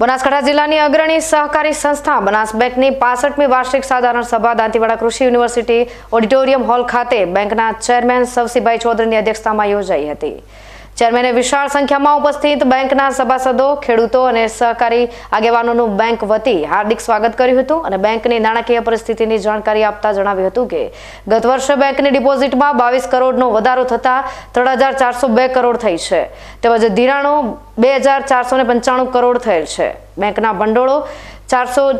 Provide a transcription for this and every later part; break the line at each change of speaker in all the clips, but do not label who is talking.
બનાસકાંઠા જિલ્લાની અગ્રણી સહકારી સંસ્થા બનાસ બેંકની પાસઠમી વાર્ષિક સાધારણ સભા દાંતીવાડા કૃષિ યુનિવર્સિટી ઓડિટોરિયમ હોલ ખાતે બેંકના ચેરમેન સવસીભાઈ ચૌધરીની અધ્યક્ષતામાં યોજાઈ હતી. ચેરમેને વિશાળ સંખ્યામાં ઉપસ્થિત બેંકના સભાસદો, ખેડૂતો અને સહકારી આગેવાનોનું બેંક વતી હાર્દિક સ્વાગત કર્યું હતું અને બેંકની નાણાકીય પરિસ્થિતિની જાણકારી આપતા જણાવ્યું હતું કે ગત વર્ષે બેંકની ડિપોઝિટમાં બાવીસ કરોડનો વધારો થતાં ત્રણ કરોડ થઈ છે. તેમજ ધિરાણો બે કરોડ થયેલ છે. બેંકના ભંડોળો ચારસો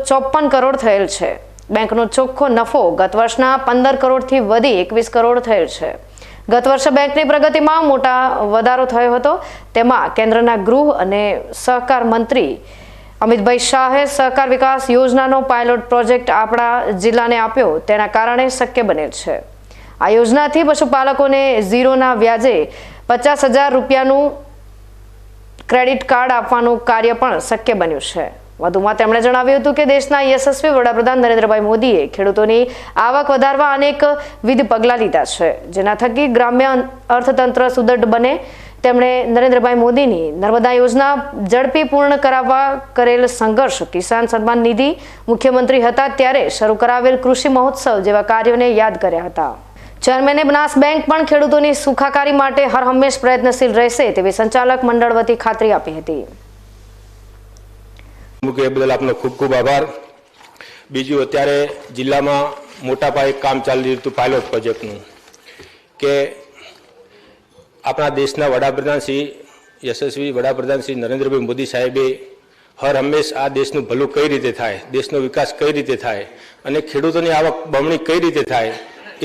કરોડ થયેલ છે. બેંકનો ચોખ્ખો નફો ગત વર્ષના પંદર કરોડથી વધી એકવીસ કરોડ થયેલ છે. ગત વર્ષે બેંકની પ્રગતિમાં મોટા વધારો થયો હતો. તેમાં કેન્દ્રના ગૃહ અને સહકાર મંત્રી અમિતભાઈ શાહે સહકાર વિકાસ યોજનાનો પાયલોટ પ્રોજેક્ટ આપણા જિલ્લાને આપ્યો. તેના કારણે શક્ય બનેલ છે. આ યોજનાથી પશુપાલકોને ઝીરોના વ્યાજે પચાસ હજાર રૂપિયાનું ક્રેડિટ કાર્ડ આપવાનું કાર્ય પણ શક્ય બન્યું છે. વધુમાં તેમણે જણાવ્યું હતું કે દેશના યશસ્વી વડાપ્રધાન નરેન્દ્રભાઈ મોદીએ ખેડૂતોની આવક વધારવા અનેક વિધ પગલાં લીધા છે. જેના થકી ગ્રામ્ય અર્થતંત્ર સુદૃઢ બને. તેમણે નરેન્દ્રભાઈ મોદીની નર્મદા યોજના ઝડપી પૂર્ણ કરાવવા કરેલ સંઘર્ષ, કિસાન સન્માન નિધિ મુખ્યમંત્રી હતા ત્યારે શરૂ કરાવેલ કૃષિ મહોત્સવ જેવા કાર્યોને યાદ કર્યા હતા. ચેરમેને બનાસ બેંક પણ ખેડૂતોની સુખાકારી માટે હર હંમેશ પ્રયત્નશીલ રહેશે તેવી સંચાલક મંડળ વતી ખાતરી આપી હતી.
મૂકે એ બદલ આપનો ખૂબ ખૂબ આભાર. બીજું અત્યારે જિલ્લામાં મોટા પાયે કામ ચાલી રહ્યું હતું પાયલોટ પ્રોજેક્ટનું કે આપણા દેશના વડાપ્રધાન શ્રી યશસ્વી વડાપ્રધાન શ્રી નરેન્દ્રભાઈ મોદી સાહેબે હર હંમેશ આ દેશનું ભલું કઈ રીતે થાય, દેશનો વિકાસ કઈ રીતે થાય અને ખેડૂતોની આવક બમણી કઈ રીતે થાય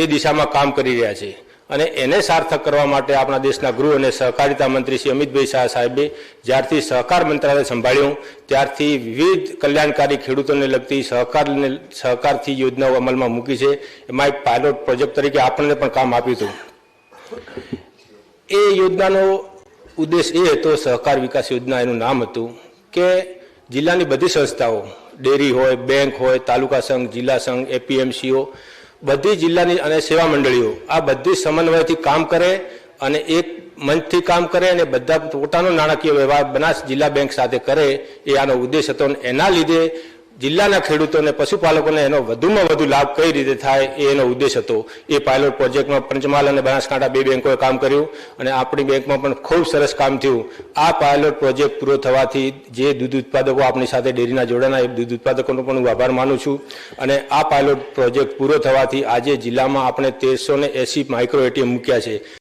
એ દિશામાં કામ કરી રહ્યા છે. અને એને સાર્થક કરવા માટે આપણા દેશના ગૃહ અને સહકારિતા મંત્રી શ્રી અમિતભાઈ શાહ સાહેબે જ્યારથી સહકાર મંત્રાલય સંભાળ્યું, ત્યારથી વિવિધ કલ્યાણકારી ખેડૂતોને લગતી સહકારને, સહકારથી યોજનાઓ અમલમાં મૂકી છે. એમાં એક પાયલોટ પ્રોજેક્ટ તરીકે આપણને પણ કામ આપ્યું હતું. એ યોજનાનો ઉદ્દેશ એ હતો, સહકાર વિકાસ યોજના એનું નામ હતું કે જિલ્લાની બધી સંસ્થાઓ, ડેરી હોય, બેંક હોય, તાલુકા સંઘ, જિલ્લા સંઘ, એપીએમસીઓ બધી જિલ્લાની અને સેવા મંડળીઓ આ બધી સમન્વયથી કામ કરે અને એક મંચથી કામ કરે અને બધા પોતાનો નાણાકીય વ્યવહાર બનાસ જિલ્લા બેંક સાથે કરે એ આનો ઉદ્દેશ હતો એના લીધે જિલ્લાના ખેડૂતોને, પશુપાલકોને એનો વધુમાં વધુ લાભ કઈ રીતે થાય એ એનો ઉદ્દેશ હતો. એ પાયલોટ પ્રોજેક્ટમાં પંચમહાલ અને બનાસકાંઠા બે બેંકોએ કામ કર્યું અને આપણી બેંકમાં પણ ખૂબ સરસ કામ થયું. આ પાયલોટ પ્રોજેક્ટ પૂરો થવાથી જે દૂધ ઉત્પાદકો આપણી સાથે ડેરીના જોડાના, એ દૂધ ઉત્પાદકોનો પણ હું આભાર માનું છું. અને આ પાયલોટ પ્રોજેક્ટ પૂરો થવાથી આજે જિલ્લામાં આપણે તેરસો ને માઇક્રો એટીએમ મૂક્યા છે.